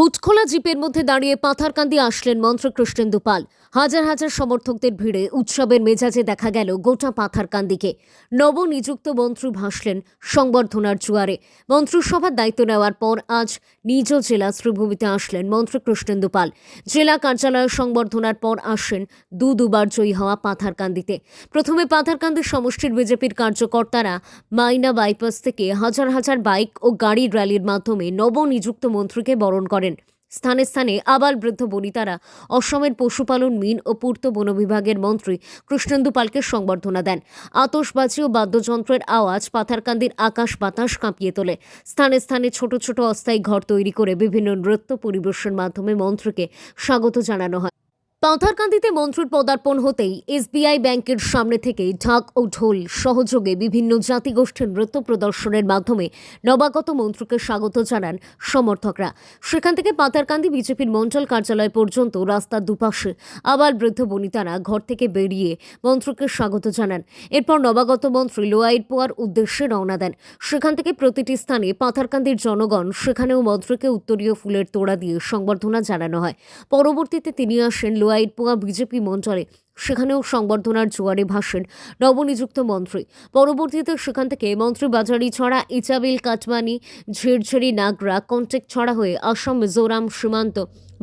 হুটখোলা জিপের মধ্যে দাঁড়িয়ে পাথারকান্দি আসলেন মন্ত্রী কৃষ্ণেন্দু পাল। হাজার হাজার সমর্থকদের ভিড়ে উৎসবের মেজাজে দেখা গেল গোটা পাথারকান্দিকে। নবনিযুক্ত মন্ত্রী ভাসলেন সংবর্ধনার জুয়ারে। মন্ত্রিসভার দায়িত্ব নেওয়ার পর আজ নিজ জেলা শ্রীভূমিতে আসলেন মন্ত্রী কৃষ্ণেন্দু পাল। জেলা কার্যালয়ে সংবর্ধনার পর আসেন দু দুবার জয়ী হওয়া পাথারকান্দিতে। প্রথমে পাথারকান্দি সমষ্টির বিজেপির কার্যকর্তারা মাইনা বাইপাস থেকে হাজার হাজার বাইক ও গাড়ির র্যালির মাধ্যমে নবনিযুক্ত মন্ত্রীকে বরণ করেন। স্থানে স্থানে আবাল বৃদ্ধ বনিতারা, অসমের পশুপালন, মিন ও পূর্ত বন বিভাগের মন্ত্রী কৃষ্ণেন্দু পালকে সংবর্ধনা দেন। আতসবাজি ও বাদ্যযন্ত্রের আওয়াজ পাথারকান্দির আকাশ বাতাস কাঁপিয়ে তোলে। স্থানে স্থানে ছোট ছোট অস্থায়ী ঘর তৈরি করে বিভিন্ন নৃত্য পরিবেশন মাধ্যমে মন্ত্রীকে স্বাগত জানানো হয়। পাথারকান্দিতে মন্ত্রীর পদার্পণ হতেই এসবিআই ব্যাংকের সামনে থেকে ঢাক ও ঢোল সহযোগে বিভিন্ন জাতিগোষ্ঠীর নৃত্য প্রদর্শনের মাধ্যমে নবাগত মন্ত্রীকে স্বাগত জানান সমর্থকরা। সেখান থেকে পাথারকান্দি বিজেপির মণ্ডল কার্যালয় পর্যন্ত রাস্তার দুপাশে আবার বৃদ্ধ বনিতারা ঘর থেকে বেরিয়ে মন্ত্রীকে স্বাগত জানান। এরপর নবাগত মন্ত্রী লোয়াইট পোয়ার উদ্দেশ্যে রওনা দেন। সেখান থেকে প্রতিটি স্থানে পাথারকান্দির জনগণ সেখানেও মন্ত্রীকে উত্তরীয় ফুলের তোড়া দিয়ে সংবর্ধনা জানানো হয়। পরবর্তীতে তিনি আসেন লোয়াইট পোয়া বিজেপি মঞ্চলে সেখানেও সংবর্ধনার জোয়ারে ভাসেন নবনিযুক্ত মন্ত্রী। পরবর্তীতে সেখান থেকে মন্ত্রী বাজারি ছড়া ইচাবিল কাটমানি, ঝিরঝিরি নাগরা, কন্টেক ছড়া হয়ে আসাম, মিজোরাম সীমান্ত,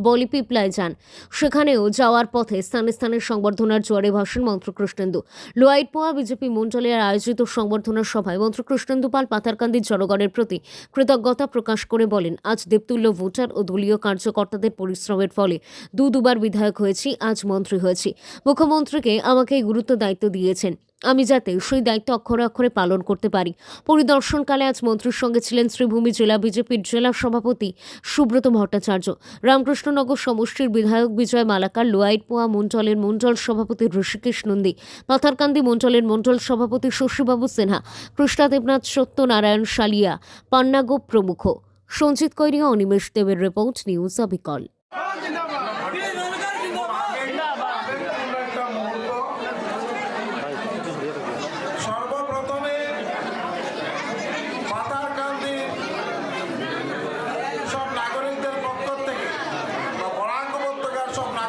বলিপিপলায় যান। সেখানেও যাওয়ার পথে স্থানে স্থানে সংবর্ধনার জোয়ারে ভাসেন মন্ত্রী কৃষ্ণেন্দু। লোয়াইট পোয়া বিজেপি মন্ডলের আয়োজিত সংবর্ধনা সভায় মন্ত্রী কৃষ্ণেন্দু পাল পাথারকান্দির জনগণের প্রতি কৃতজ্ঞতা প্রকাশ করে বলেন, আজ দেবতুল্য ভোটার ও দলীয় কার্যকর্তাদের পরিশ্রমের ফলে দু দুবার বিধায়ক হয়েছি, আজ মন্ত্রী হয়েছি। মুখ্যমন্ত্রীকে আমাকে এই গুরুত্ব দায়িত্ব দিয়েছেন। আমি যাতে সেই দায়িত্ব অক্ষরে অক্ষরে পালন করতে পারি। পরিদর্শনকালে আজ মন্ত্রীর সঙ্গে ছিলেন শ্রীভূমি জেলা বিজেপির জেলা সভাপতি সুব্রত ভট্টাচার্য। রামকৃষ্ণনগর সমষ্টির বিধায়ক বিজয় মালাকার, লোয়াইট পোয়া মণ্ডলের মণ্ডল সভাপতি ঋষিকেশ নন্দী পাথারকান্দি মণ্ডলের মণ্ডল সভাপতি শশীবাবু সিনহা, কৃষ্ণা দেবনাথ সত্যনারায়ণ সালিয়া, পান্নাগোপ প্রমুখ। সঞ্জিত কৈরিয়া, অনিমেষ দেবের রিপোর্ট, নিউজ অবিকল। উপত্যকার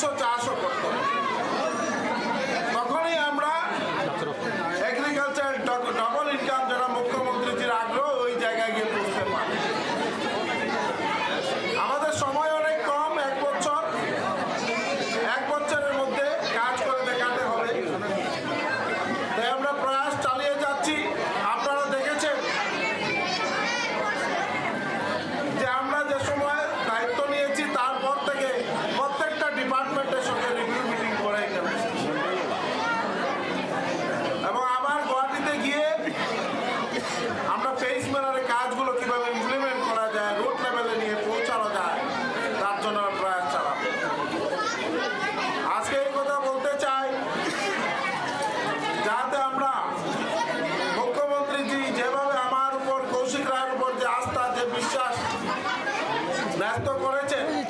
একশো চারশো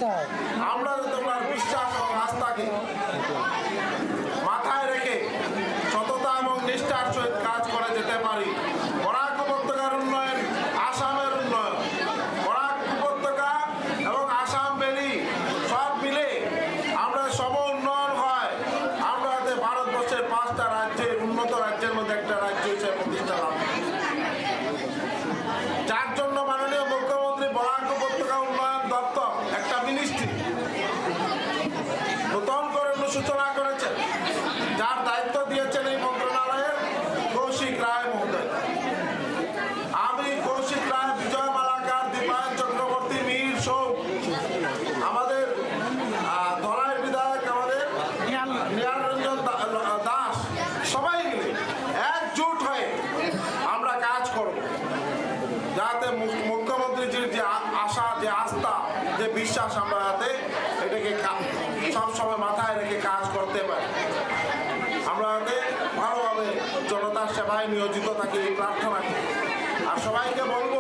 আমরা যাতে বিশ্বাস এবং আস্থাকে মাথায় রেখে সততা এবং নিষ্ঠার সহিত কাজ করে যেতে পারি, বরাক উপত্যকার উপত্যকা এবং আসাম ভ্যালি সব মিলে আমরা সম উন্নয়ন হয় আমরা ভারতবর্ষের পাঁচটা রাজ্যের উন্নত রাজ্যের মধ্যে একটা রাজ্য হিসেবে প্রতিষ্ঠা লাভ করি। অনুসূচনা করেছেন। যার দায়িত্ব দিয়েছেন এই মন্ত্রণালয়ের কৌশিক রায় মহোদয়। আমি কৌশিক রায় বিজয় মালাকার দীপায়ন চক্রবর্তী মীর সৌক আমাদের ধলাই বিধায়ক আমাদের নিয়ারঞ্জন দাস সবাই মিলে একজোট হয়ে আমরা কাজ করব। যাতে মুখ্যমন্ত্রীজির যে আশা যে আস্থা যে বিশ্বাস আমরা যাতে এটাকে সবসময় মাথায় রেখে কাজ করতে পারি। আমরা ভালোভাবে জনতার সেবায় নিয়োজিত থাকি, এই প্রার্থনা করি। আর সবাইকে বলব,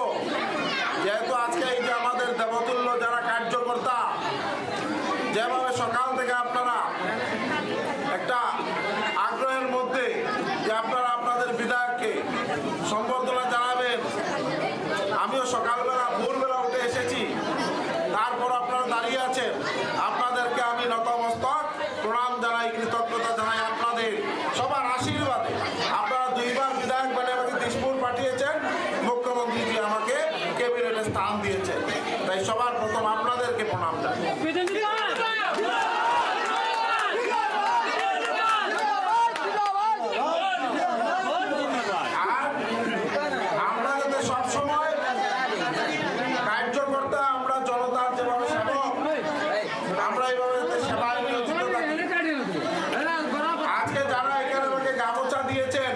যেহেতু আজকে এই যে আমাদের দেবতুল্য যারা কার্যকর্তা, যেভাবে সকাল থেকে আপনারা একটা আগ্রহের মধ্যে যে আপনারা আপনাদের বিধায়ককে সম্বর্ধনা জানাবেন আমিও সকালবেলা ভোরবেলা উঠে এসেছি তারপর আপনারা দাঁড়িয়ে আছেন আপনাদেরকে আমি নতমস্তক প্রণাম জানাই কৃতজ্ঞতা জানাই আপনাদের সবার আশীর্বাদে। আপনারা দুইবার বিধায়ক মানে আমাকে দিসপুর পাঠিয়েছেন মুখ্যমন্ত্রীজি আমাকে ক্যাবিনেটে স্থান দিয়েছেন। তাই সবার প্রথম আপনাদেরকে প্রণাম জানাই আর আমরা যাতে সবসময় কার্যকর্তা আমরা জনতার যেভাবে সেবক আমরা এইভাবে যাতে সেবায় নিয়োজিত থাকি আজকে যারা এখানে আমাকে গামোচা দিয়েছেন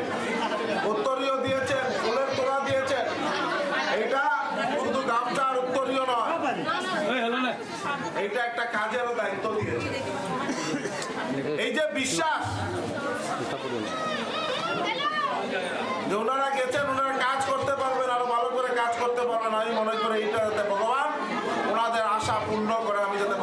উত্তরীয় দিয়েছেন ফুলের তোড়া দিয়েছেন এটা শুধু গামছা আর উত্তরীয় নয় এটা একটা কাজেরও দায়িত্ব দিয়েছে এই যে বিশ্বাস। যে ওনারা গেছেন, ওনারা কাজ করতে পারবেন, আরও ভালো করে কাজ করতে পারবেন। আমি মনে করি এইটা যাতে ভগবান ওনাদের আশা পূর্ণ করে, আমি যাতে